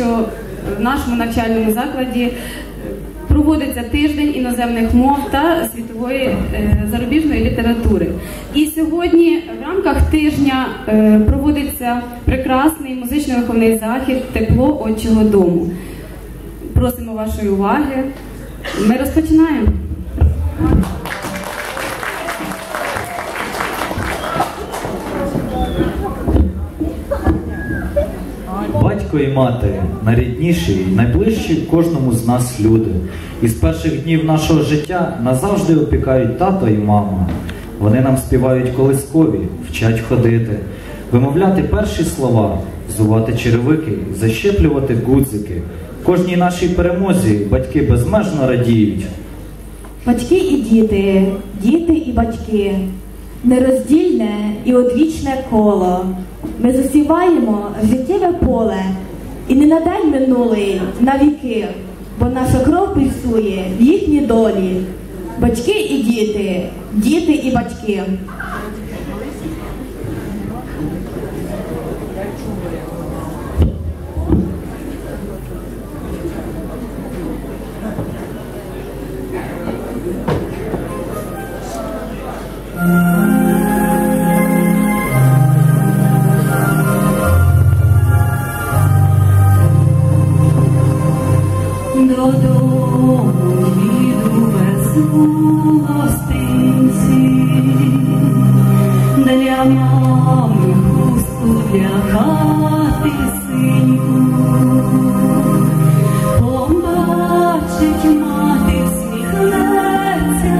що в нашому навчальному закладі проводиться тиждень іноземних мов та світової е, зарубіжної літератури. І сьогодні в рамках тижня е, проводиться прекрасний музично-виховний захід Тепло отчого дому. Просимо вашої уваги. Ми розпочинаємо. Батько і мати найрідніші, найближчі кожному з нас люди. І з перших днів нашого життя назавжди опікають тато і мама. Вони нам співають колискові, вчать ходити, вимовляти перші слова, зувати черевики, защеплювати гудзики. Кожній нашій перемозі батьки безмежно радіють. Батьки і діти, діти і батьки, нероздільне і одвічне коло. Ми засіваємо життєве поле і не на день минулий, на віки, бо наша кров пульсує в їхні долі. Батьки і діти, діти і батьки. додому їду без гостинці, для мами хусту для хати синьку, побачить мати, всміхнеться.